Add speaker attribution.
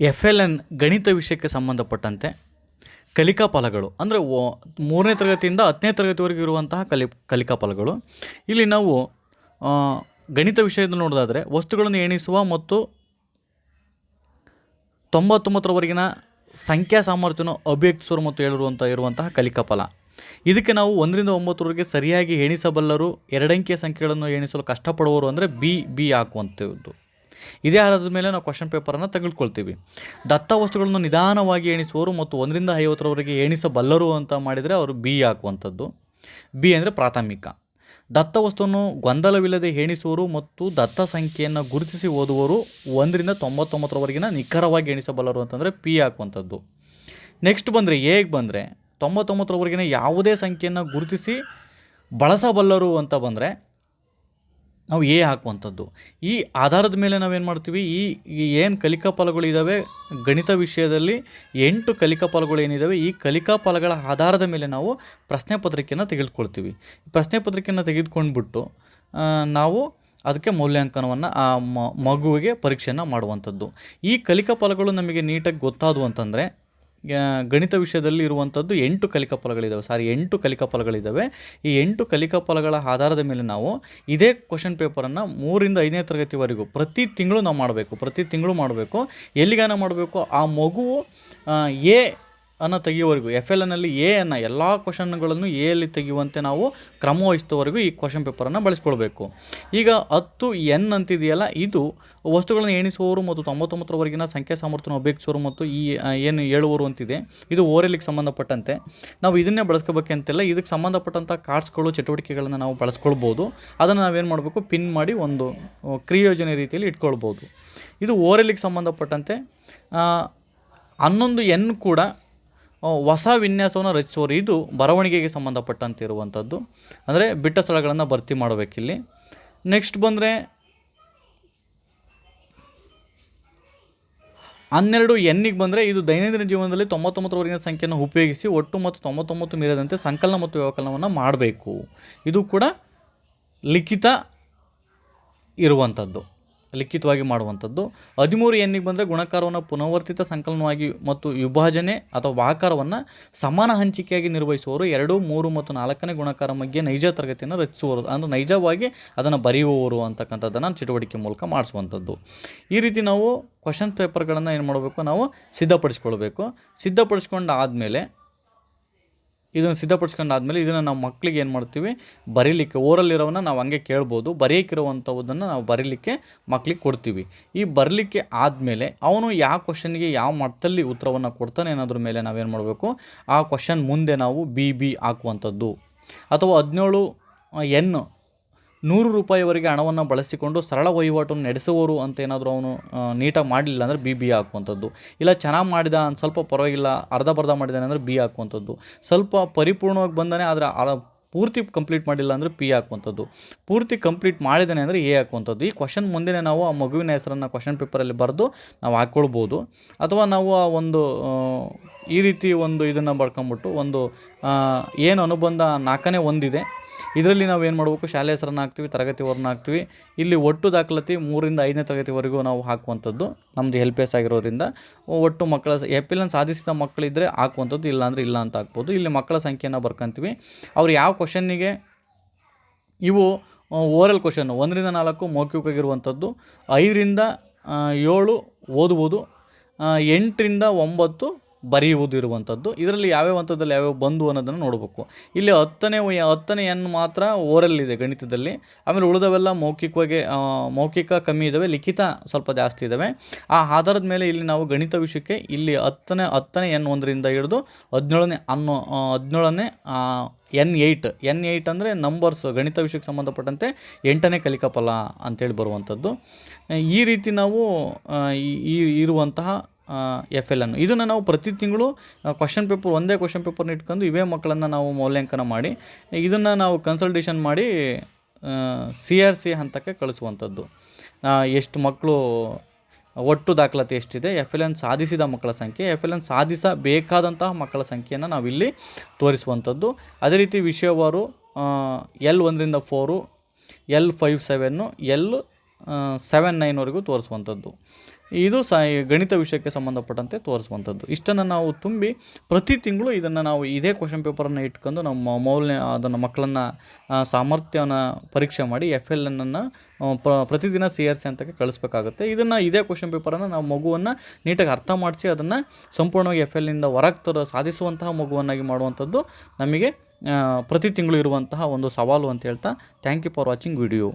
Speaker 1: F L N ಗಣಿತ ವಿಷಯಕ್ಕೆ ಸಂಬಂಧಪಟ್ಟಂತೆ ಕಲಿಕಾ ಫಲಗಳು ಅಂದರೆ ಮೂರನೇ ತರಗತಿಯಿಂದ ಹತ್ತನೇ ತರಗತಿವರೆಗೂ ಇರುವಂತಹ ಕಲಿ ಕಲಿಕಾ ಫಲಗಳು ಇಲ್ಲಿ ನಾವು ಗಣಿತ ವಿಷಯದ ನೋಡೋದಾದರೆ ವಸ್ತುಗಳನ್ನು ಎಣಿಸುವ ಮತ್ತು ತೊಂಬತ್ತೊಂಬತ್ತರವರೆಗಿನ ಸಂಖ್ಯಾ ಸಾಮರ್ಥ್ಯವನ್ನು ಅಭಿವ್ಯಕ್ತಿಸುವ ಮತ್ತು ಹೇಳಿರುವಂಥ ಇರುವಂತಹ ಕಲಿಕಾ ಫಲ ಇದಕ್ಕೆ ನಾವು ಒಂದರಿಂದ ಒಂಬತ್ತರವರೆಗೆ ಸರಿಯಾಗಿ ಎಣಿಸಬಲ್ಲರು, ಎರಡಂಕಿಯ ಸಂಖ್ಯೆಗಳನ್ನು ಎಣಿಸಲು ಕಷ್ಟಪಡುವವರು ಅಂದರೆ ಬಿ ಬಿ ಹಾಕುವಂಥದ್ದು. ಇದೇ ಆಧಾರದ ಮೇಲೆ ನಾವು ಕ್ವಶನ್ ಪೇಪರನ್ನು ತೆಗೆದುಕೊಳ್ತೀವಿ. ದತ್ತ ವಸ್ತುಗಳನ್ನು ನಿಧಾನವಾಗಿ ಎಣಿಸುವರು ಮತ್ತು ಒಂದರಿಂದ ಐವತ್ತರವರೆಗೆ ಎಣಿಸಬಲ್ಲರು ಅಂತ ಮಾಡಿದರೆ ಅವರು ಬಿ ಹಾಕುವಂಥದ್ದು. ಬಿ ಅಂದರೆ ಪ್ರಾಥಮಿಕ. ದತ್ತ ವಸ್ತುವನ್ನು ಗೊಂದಲವಿಲ್ಲದೆ ಎಣಿಸುವರು ಮತ್ತು ದತ್ತ ಸಂಖ್ಯೆಯನ್ನು ಗುರುತಿಸಿ ಓದುವರು ಒಂದರಿಂದ ತೊಂಬತ್ತೊಂಬತ್ತರವರೆಗಿನ ನಿಖರವಾಗಿ ಎಣಿಸಬಲ್ಲರು ಅಂತಂದರೆ ಪಿ ಹಾಕುವಂಥದ್ದು. ನೆಕ್ಸ್ಟ್ ಬಂದರೆ ಹೇಗೆ ಬಂದರೆ ತೊಂಬತ್ತೊಂಬತ್ತರವರೆಗಿನ ಯಾವುದೇ ಸಂಖ್ಯೆಯನ್ನು ಗುರುತಿಸಿ ಬಳಸಬಲ್ಲರು ಅಂತ ಬಂದರೆ ನಾವು ಎ ಹಾಕುವಂಥದ್ದು. ಈ ಆಧಾರದ ಮೇಲೆ ನಾವೇನು ಮಾಡ್ತೀವಿ? ಈ ಏನು ಕಲಿಕಾ ಫಲಗಳಿದ್ದಾವೆ ಗಣಿತ ವಿಷಯದಲ್ಲಿ ಎಂಟು ಕಲಿಕಾ ಫಲಗಳು ಏನಿದ್ದಾವೆ ಈ ಕಲಿಕಾ ಫಲಗಳ ಆಧಾರದ ಮೇಲೆ ನಾವು ಪ್ರಶ್ನೆ ಪತ್ರಿಕೆಯನ್ನು ತೆಗೆದುಕೊಳ್ತೀವಿ. ಪ್ರಶ್ನೆ ಪತ್ರಿಕೆಯನ್ನು ತೆಗೆದುಕೊಂಡ್ಬಿಟ್ಟು ನಾವು ಅದಕ್ಕೆ ಮೌಲ್ಯಾಂಕನವನ್ನು ಆ ಮಗುವಿಗೆ ಪರೀಕ್ಷೆಯನ್ನು ಮಾಡುವಂಥದ್ದು. ಈ ಕಲಿಕಾ ಫಲಗಳು ನಮಗೆ ನೀಟಾಗಿ ಗೊತ್ತಾದವು ಅಂತಂದರೆ ಗಣಿತ ವಿಷಯದಲ್ಲಿ ಇರುವಂಥದ್ದು ಎಂಟು ಕಲಿಕಾ ಫಲಗಳಿದ್ದಾವೆ ಸಾರಿ, ಎಂಟು ಕಲಿಕಾ ಫಲಗಳಿದ್ದಾವೆ ಈ ಎಂಟು ಕಲಿಕಾ ಫಲಗಳ ಆಧಾರದ ಮೇಲೆ ನಾವು ಇದೇ ಕ್ವಶನ್ ಪೇಪರನ್ನು ಮೂರಿಂದ ಐದನೇ ತರಗತಿವರೆಗೂ ಪ್ರತಿ ತಿಂಗಳು ನಾವು ಮಾಡಬೇಕು. ಪ್ರತಿ ತಿಂಗಳು ಮಾಡಬೇಕು. ಎಲ್ಲಿಗಾನ ಮಾಡಬೇಕು? ಆ ಮಗುವು ಎ ಅನ್ನು ತೆಗೆಯುವವರೆಗೂ ಎಫ್ ಎಲ್ ಎನ್ನಲ್ಲಿ ಎ ಅನ್ನು ಎಲ್ಲ ಕ್ವಶನ್ಗಳನ್ನು ಎ ಅಲ್ಲಿ ತೆಗೆಯುವಂತೆ ನಾವು ಕ್ರಮ ವಹಿಸುವವರೆಗೂ ಈ ಕ್ವಶನ್ ಪೇಪರನ್ನು ಬಳಸ್ಕೊಳ್ಬೇಕು. ಈಗ ಹತ್ತು ಎನ್ ಅಂತಿದೆಯಲ್ಲ, ಇದು ವಸ್ತುಗಳನ್ನು ಎಣಿಸುವವರು ಮತ್ತು ತೊಂಬತ್ತೊಂಬತ್ತರವರೆಗಿನ ಸಂಖ್ಯಾ ಸಾಮರ್ಥ್ಯವನ್ನು ಅಪೇಕ್ಷಿಸುವವರು ಮತ್ತು ಈ ಏನು ಹೇಳುವರು ಅಂತಿದೆ, ಇದು ಓರೆಲಿಗೆ ಸಂಬಂಧಪಟ್ಟಂತೆ. ನಾವು ಇದನ್ನೇ ಬಳಸ್ಕೋಬೇಕಂತಿಲ್ಲ ಇದಕ್ಕೆ ಸಂಬಂಧಪಟ್ಟಂಥ ಕಾರ್ಡ್ಸ್ಗಳು, ಚಟುವಟಿಕೆಗಳನ್ನು ನಾವು ಬಳಸ್ಕೊಳ್ಬೋದು. ಅದನ್ನು ನಾವೇನು ಮಾಡಬೇಕು ಪಿನ್ ಮಾಡಿ ಒಂದು ಕ್ರಿಯೋಜನೆ ರೀತಿಯಲ್ಲಿ ಇಟ್ಕೊಳ್ಬೋದು. ಇದು ಓರೆಲಿಗೆ ಸಂಬಂಧಪಟ್ಟಂತೆ ಹನ್ನೊಂದು ಎನ್ ಕೂಡ ಹೊಸ ವಿನ್ಯಾಸವನ್ನು ರಚಿಸುವರು ಇದು ಬರವಣಿಗೆಗೆ ಸಂಬಂಧಪಟ್ಟಂತೆ ಇರುವಂಥದ್ದು. ಅಂದರೆ ಬಿಟ್ಟ ಸ್ಥಳಗಳನ್ನು ಭರ್ತಿ ಮಾಡಬೇಕಿಲ್ಲಿ. ನೆಕ್ಸ್ಟ್ ಬಂದರೆ ಹನ್ನೆರಡು ಎನ್ನಿಗೆ ಬಂದರೆ ಇದು ದೈನಂದಿನ ಜೀವನದಲ್ಲಿ ತೊಂಬತ್ತೊಂಬತ್ತರವರೆಗಿನ ಸಂಖ್ಯೆಯನ್ನು ಉಪಯೋಗಿಸಿ ಒಟ್ಟು ಮತ್ತು ತೊಂಬತ್ತೊಂಬತ್ತು ಮೀರದಂತೆ ಸಂಕಲನ ಮತ್ತು ವ್ಯವಕಲನವನ್ನು ಮಾಡಬೇಕು. ಇದು ಕೂಡ ಲಿಖಿತ ಇರುವಂಥದ್ದು. ಲಿಖಿತವಾಗಿ ಮಾಡುವಂಥದ್ದು. ಹದಿಮೂರು ಎನ್ನಿಗೆ ಬಂದರೆ ಗುಣಕಾರವನ್ನು ಪುನರ್ವರ್ತಿತ ಸಂಕಲನವಾಗಿ ಮತ್ತು ವಿಭಾಜನೆ ಅಥವಾ ವಾಕಾರವನ್ನು ಸಮಾನ ಹಂಚಿಕೆಯಾಗಿ ನಿರ್ವಹಿಸುವವರು ಎರಡು, ಮೂರು ಮತ್ತು ನಾಲ್ಕನೇ ಗುಣಕಾರ ಬಗ್ಗೆ ನೈಜ ತರಗತಿಯನ್ನು ರಚಿಸುವರು ಅಂದರೆ ನೈಜವಾಗಿ ಅದನ್ನು ಬರೆಯುವವರು ಅಂತಕ್ಕಂಥದ್ದನ್ನು ಚಟುವಟಿಕೆ ಮೂಲಕ ಮಾಡಿಸುವಂಥದ್ದು. ಈ ರೀತಿ ನಾವು ಕ್ವಶನ್ ಪೇಪರ್ಗಳನ್ನು ಏನು ಮಾಡಬೇಕು? ನಾವು ಸಿದ್ಧಪಡಿಸ್ಕೊಳ್ಬೇಕು. ಸಿದ್ಧಪಡಿಸ್ಕೊಂಡು ಆದಮೇಲೆ ಇದನ್ನು ಸಿದ್ಧಪಡಿಸ್ಕೊಂಡಾದ್ಮೇಲೆ ಇದನ್ನು ನಾವು ಮಕ್ಕಳಿಗೆ ಏನು ಮಾಡ್ತೀವಿ? ಬರೀಲಿಕ್ಕೆ, ಓರಲ್ಲಿರೋವನ್ನ ನಾವು ಹಂಗೆ ಕೇಳ್ಬೋದು. ಬರೆಯೋಕ್ಕಿರುವಂಥದ್ದನ್ನು ನಾವು ಬರೀಲಿಕ್ಕೆ ಮಕ್ಕಳಿಗೆ ಕೊಡ್ತೀವಿ. ಈ ಬರಲಿಕ್ಕೆ ಆದಮೇಲೆ ಅವನು ಯಾವ ಕ್ವಶನ್ಗೆ ಯಾವ ಮಟ್ಟದಲ್ಲಿ ಉತ್ತರವನ್ನು ಕೊಡ್ತಾನೆ ಅನ್ನೋದ್ರ ಮೇಲೆ ನಾವೇನು ಮಾಡಬೇಕು? ಆ ಕ್ವಶನ್ ಮುಂದೆ ನಾವು ಬಿ ಬಿ ಹಾಕುವಂಥದ್ದು. ಅಥವಾ ಹದಿನೇಳು ಎನ್ ನೂರು ರೂಪಾಯಿವರೆಗೆ ಹಣವನ್ನು ಬಳಸಿಕೊಂಡು ಸರಳ ವಹಿವಾಟನ್ನು ನಡೆಸುವವರು ಅಂತ ಏನಾದರೂ ಅವನು ನೀಟಾಗಿ ಮಾಡಲಿಲ್ಲ ಅಂದರೆ ಬಿ ಬಿ ಹಾಕುವಂಥದ್ದು. ಇಲ್ಲ ಚೆನ್ನಾಗಿ ಮಾಡಿದ ಅಂತ ಸ್ವಲ್ಪ ಪರವಾಗಿಲ್ಲ, ಅರ್ಧ ಬರ್ಧ ಮಾಡಿದಾನೆ ಅಂದರೆ ಬಿ ಹಾಕುವಂಥದ್ದು. ಸ್ವಲ್ಪ ಪರಿಪೂರ್ಣವಾಗಿ ಬಂದಾನೆ ಆದರೆ ಪೂರ್ತಿ ಕಂಪ್ಲೀಟ್ ಮಾಡಿಲ್ಲ ಅಂದರೆ ಪಿ ಹಾಕುವಂಥದ್ದು. ಪೂರ್ತಿ ಕಂಪ್ಲೀಟ್ ಮಾಡಿದ್ದಾನೆ ಅಂದರೆ ಎ ಹಾಕುವಂಥದ್ದು. ಈ ಕ್ವಶನ್ ಮುಂದೆ ನಾವು ಆ ಮಗುವಿನ ಹೆಸರನ್ನು ಕ್ವಶನ್ ಪೇಪರಲ್ಲಿ ಬರೆದು ನಾವು ಹಾಕ್ಕೊಳ್ಬೋದು ಅಥವಾ ನಾವು ಆ ಒಂದು ಈ ರೀತಿ ಒಂದು ಇದನ್ನು ಬಳ್ಕೊಂಬಿಟ್ಟು ಒಂದು ಏನು ಅನುಬಂಧ ನಾಲ್ಕನೇ ಒಂದಿದೆ. ಇದರಲ್ಲಿ ನಾವು ಏನು ಮಾಡಬೇಕು? ಶಾಲೆ ಹೆಸರನ್ನು ಹಾಕ್ತೀವಿ ತರಗತಿವರನ್ನ ಹಾಕ್ತೀವಿ. ಇಲ್ಲಿ ಒಟ್ಟು ದಾಖಲಾತಿ ಮೂರಿಂದ ಐದನೇ ತರಗತಿವರೆಗೂ ನಾವು ಹಾಕುವಂಥದ್ದು ನಮ್ಮದು ಹೆಲ್ಪ್ ಎಸ್ ಆಗಿರೋದ್ರಿಂದ. ಒಟ್ಟು ಮಕ್ಕಳ ಎಪಿಲನ್ನು ಸಾಧಿಸಿದ ಮಕ್ಕಳಿದ್ದರೆ ಹಾಕುವಂಥದ್ದು ಇಲ್ಲ ಅಂದರೆ ಇಲ್ಲ ಅಂತ ಹಾಕ್ಬೋದು ಇಲ್ಲಿ ಮಕ್ಕಳ ಸಂಖ್ಯೆಯನ್ನು ಬರ್ಕೊಂತೀವಿ. ಅವ್ರು ಯಾವ ಕ್ವಶನ್ನಿಗೆ ಇವು ಓರಲ್ ಕ್ವಶನ್ನು ಒಂದರಿಂದ ನಾಲ್ಕು ಮೌಖಿಕವಾಗಿರುವಂಥದ್ದು ಐದರಿಂದ ಏಳು ಓದ್ಬೋದು ಎಂಟರಿಂದ ಒಂಬತ್ತು ಬರೆಯುವುದು ಇರುವಂಥದ್ದು ಇದರಲ್ಲಿ ಯಾವ್ಯಾವ ಹಂತದಲ್ಲಿ ಯಾವ್ಯಾವ ಬಂದು ಅನ್ನೋದನ್ನು ನೋಡಬೇಕು. ಇಲ್ಲಿ ಹತ್ತನೇ ಹತ್ತನೇ ಎನ್ ಮಾತ್ರ ಓರಲ್ ಗಣಿತದಲ್ಲಿ. ಆಮೇಲೆ ಉಳಿದವೆಲ್ಲ ಮೌಖಿಕವಾಗಿ ಮೌಖಿಕ ಕಮ್ಮಿ ಇದ್ದಾವೆ ಲಿಖಿತ ಸ್ವಲ್ಪ ಜಾಸ್ತಿ ಇದ್ದಾವೆ ಆ ಆಧಾರದ ಮೇಲೆ ಇಲ್ಲಿ ನಾವು ಗಣಿತ ವಿಷಯಕ್ಕೆ ಇಲ್ಲಿ ಹತ್ತನೇ ಹತ್ತನೇ ಎನ್ ಒಂದರಿಂದ ಹಿಡಿದು ಹದಿನೇಳನೇ ಅನ್ನೋ ಹದಿನೇಳನೇ ಎನ್ ಏಯ್ಟ್ ಎನ್ ಏಯ್ಟ್ ಅಂದರೆ ನಂಬರ್ಸ್ ಗಣಿತ ವಿಷಯಕ್ಕೆ ಸಂಬಂಧಪಟ್ಟಂತೆ ಎಂಟನೇ ಕಲಿಕಾಪಲ ಅಂತೇಳಿ ಬರುವಂಥದ್ದು. ಈ ರೀತಿ ನಾವು ಈ, ಇರುವಂತಹ ಎಫ್ ಎಲ್ ಅನ್ನು. ಇದನ್ನು ನಾವು ಪ್ರತಿ ತಿಂಗಳು ಕ್ವಶನ್ ಪೇಪರ್ ಒಂದೇ ಕ್ವಶನ್ ಪೇಪರ್ನ ಇಟ್ಕೊಂಡು ಇವೇ ಮಕ್ಕಳನ್ನು ನಾವು ಮೌಲ್ಯಾಂಕನ ಮಾಡಿ, ಇದನ್ನು ನಾವು ಕನ್ಸಲ್ಟೇಷನ್ ಮಾಡಿ ಸಿ ಆರ್ ಸಿ ಹಂತಕ್ಕೆ ಕಳಿಸುವಂಥದ್ದು. ಎಷ್ಟು ಮಕ್ಕಳು, ಒಟ್ಟು ದಾಖಲಾತಿ ಎಷ್ಟಿದೆ ಎಫ್ ಎಲ್ ಎನ್ ಸಾಧಿಸಿದ ಮಕ್ಕಳ ಸಂಖ್ಯೆ ಎಫ್ ಎಲ್ ಎನ್ ಸಾಧಿಸಬೇಕಾದಂತಹ ಮಕ್ಕಳ ಸಂಖ್ಯೆಯನ್ನು ನಾವಿಲ್ಲಿ ತೋರಿಸುವಂಥದ್ದು. ಅದೇ ರೀತಿ ವಿಷಯವಾರು ಎಲ್ ಒಂದರಿಂದ four L five seven L seven ನೈನ್ವರೆಗೂ ತೋರಿಸುವಂಥದ್ದು. ಇದು ಸ ಗಣಿತ ವಿಷಯಕ್ಕೆ ಸಂಬಂಧಪಟ್ಟಂತೆ ತೋರಿಸುವಂಥದ್ದು. ಇಷ್ಟನ್ನು ನಾವು ತುಂಬಿ ಪ್ರತಿ ತಿಂಗಳು ಇದನ್ನು ನಾವು ಇದೇ ಕ್ವಶನ್ ಪೇಪರನ್ನು ಇಟ್ಕೊಂಡು ನಮ್ಮ ಮೌಲ್ಯ, ಅದನ್ನು ಮಕ್ಕಳನ್ನು ಸಾಮರ್ಥ್ಯವನ್ನು ಪರೀಕ್ಷೆ ಮಾಡಿ ಎಫ್ ಎಲ್ ಎನ್ನನ್ನು ಪ್ರತಿದಿನ ಸಿ ಆರ್ ಸಿ ಅಂತಕ್ಕೆ ಕಳಿಸ್ಬೇಕಾಗುತ್ತೆ. ಇದನ್ನು ಇದೇ ಕ್ವಶನ್ ಪೇಪರನ್ನು ನಾವು ಮಗುವನ್ನು ನೀಟಾಗಿ ಅರ್ಥ ಮಾಡಿಸಿ ಅದನ್ನು ಸಂಪೂರ್ಣವಾಗಿ ಎಫ್ ಎಲ್ನಿಂದ ಹೊರಗೆ ತರ, ಸಾಧಿಸುವಂತಹ ಮಗುವನ್ನಾಗಿ ಮಾಡುವಂಥದ್ದು ನಮಗೆ ಪ್ರತಿ ತಿಂಗಳು ಇರುವಂತಹ ಒಂದು ಸವಾಲು ಅಂತ ಹೇಳ್ತಾ thank you for watching video